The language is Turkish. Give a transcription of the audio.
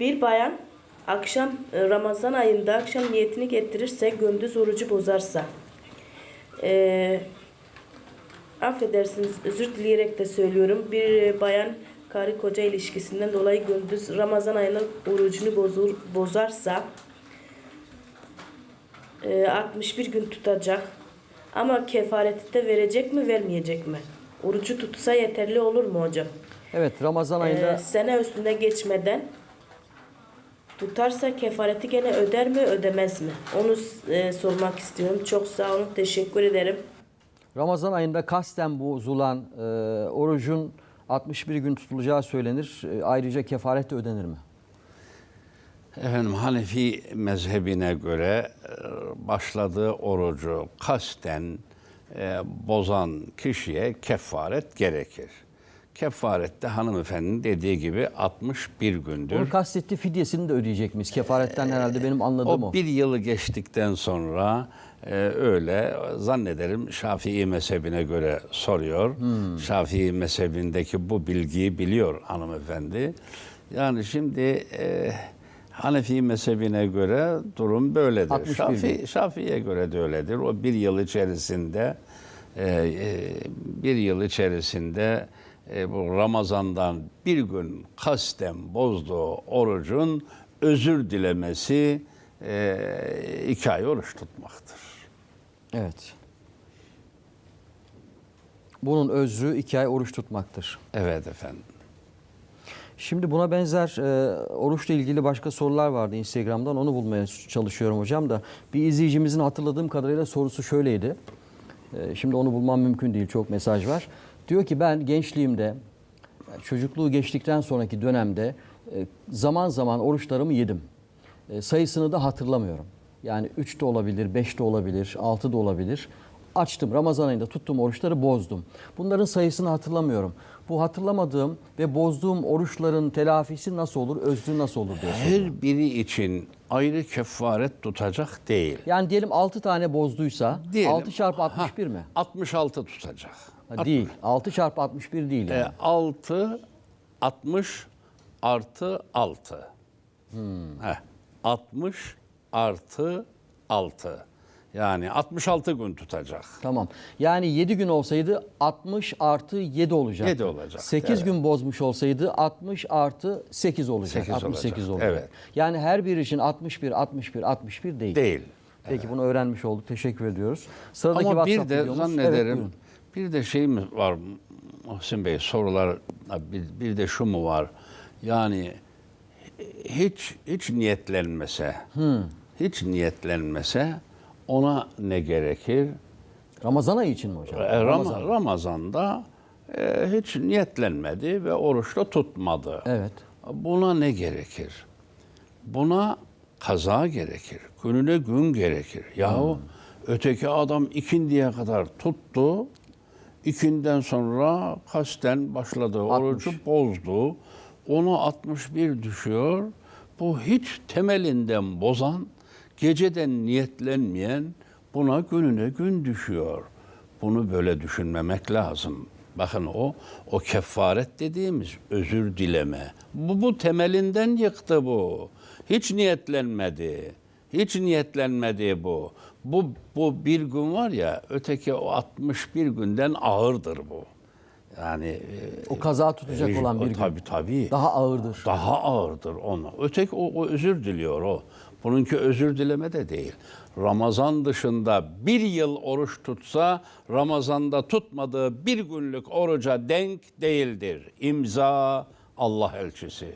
Bir bayan akşam e, Ramazan ayında akşam niyetini getirirse gündüz orucu bozarsa e, affedersiniz özür dileyerek de söylüyorum bir bayan karı koca ilişkisinden dolayı gündüz Ramazan ayının orucunu bozur, bozarsa e, 61 gün tutacak ama kefareti de verecek mi vermeyecek mi? Orucu tutsa yeterli olur mu hocam? Evet Ramazan Ee, ayında sene üstünde geçmeden tutarsa kefareti gene öder mi ödemez mi? Onu e, sormak istiyorum. Çok sağ olun. Teşekkür ederim. Ramazan ayında kasten bozulan e, orucun 61 gün tutulacağı söylenir. E, ayrıca kefaret de ödenir mi? Efendim Hanefi mezhebine göre e, başladığı orucu kasten e, bozan kişiye kefaret gerekir. Kefaret de hanımefendinin dediği gibi 61 gündür. Onun kastettiği fidyesini de ödeyecek miyiz? Kefaretten herhalde benim anladığım o. O bir yılı geçtikten sonra e, öyle zannederim Şafii mezhebine göre soruyor. Hmm. Şafii mezhebindeki bu bilgiyi biliyor hanımefendi. Yani şimdi e, Hanefi mezhebine göre durum böyledir. 61 Şafii, Şafii'ye göre de öyledir. O bir yıl içerisinde e, e, bir yıl içerisinde e, bu Ramazan'dan bir gün kasten bozduğu orucun özür dilemesi e, iki ay oruç tutmaktır. Evet. Bunun özrü iki ay oruç tutmaktır. Evet efendim. Şimdi buna benzer e, oruçla ilgili başka sorular vardı Instagram'dan. Onu bulmaya çalışıyorum hocam da. Bir izleyicimizin hatırladığım kadarıyla sorusu şöyleydi. E, şimdi onu bulmam mümkün değil. Çok mesaj var. Diyor ki ben gençliğimde, çocukluğu geçtikten sonraki dönemde e, zaman zaman oruçlarımı yedim. E, sayısını da hatırlamıyorum. Yani 3 de olabilir, 5 de olabilir, 6 da olabilir. Açtım. Ramazan ayında tuttuğum oruçları bozdum. Bunların sayısını hatırlamıyorum. Bu hatırlamadığım ve bozduğum oruçların telafisi nasıl olur, özrü nasıl olur diye. Her biri için ayrı kefaret tutacak değil. Yani diyelim 6 tane bozduysa Diyelim, 6 çarpı 61 ha, mi? 66 tutacak. Ha, değil. 6 çarpı 61 değil yani. E, 6 60 artı 6. Heh, 60 artı 6. Yani 66 gün tutacak. Tamam. Yani 7 gün olsaydı 60 artı 7 olacak. Yedi olacak, 8 evet. gün bozmuş olsaydı 60 artı 8 olacak. Sekiz 68 olacak, olacak. evet. Yani her bir için 61, 61, 61 değil. Değil. Peki bunu öğrenmiş olduk. Teşekkür ediyoruz. Sıradaki Ama bir WhatsApp de videomuz- Evet, zannederim buyurun. Bir de şey mi var Muhsin Bey sorular bir, bir de şu mu var? Yani hiç hiç niyetlenmese hiç niyetlenmese ona ne gerekir? Ramazan ayı için mi hocam? E, Ram- Ramazan'da e, hiç niyetlenmedi ve oruçta tutmadı. Evet. Buna ne gerekir? Buna kaza gerekir. Gününe gün gerekir. Yahu öteki adam ikindiye kadar tuttu. İkinden sonra kasten başladı. Orucu bozdu. Onu 61 düşüyor. Bu hiç temelinden bozan, geceden niyetlenmeyen buna gününe gün düşüyor. Bunu böyle düşünmemek lazım. Bakın o o kefaret dediğimiz özür dileme. Bu bu temelinden yıktı bu. Hiç niyetlenmedi. Hiç niyetlenmedi bu. Bu bu bir gün var ya öteki o 61 günden ağırdır bu. Yani e, O kaza tutacak e, olan bir o gün. Tabii tabii. Daha ağırdır. Daha ağırdır ona. Öteki o, o özür diliyor o. Bununki özür dileme de değil. Ramazan dışında bir yıl oruç tutsa Ramazan'da tutmadığı bir günlük oruca denk değildir. İmza Allah elçisi.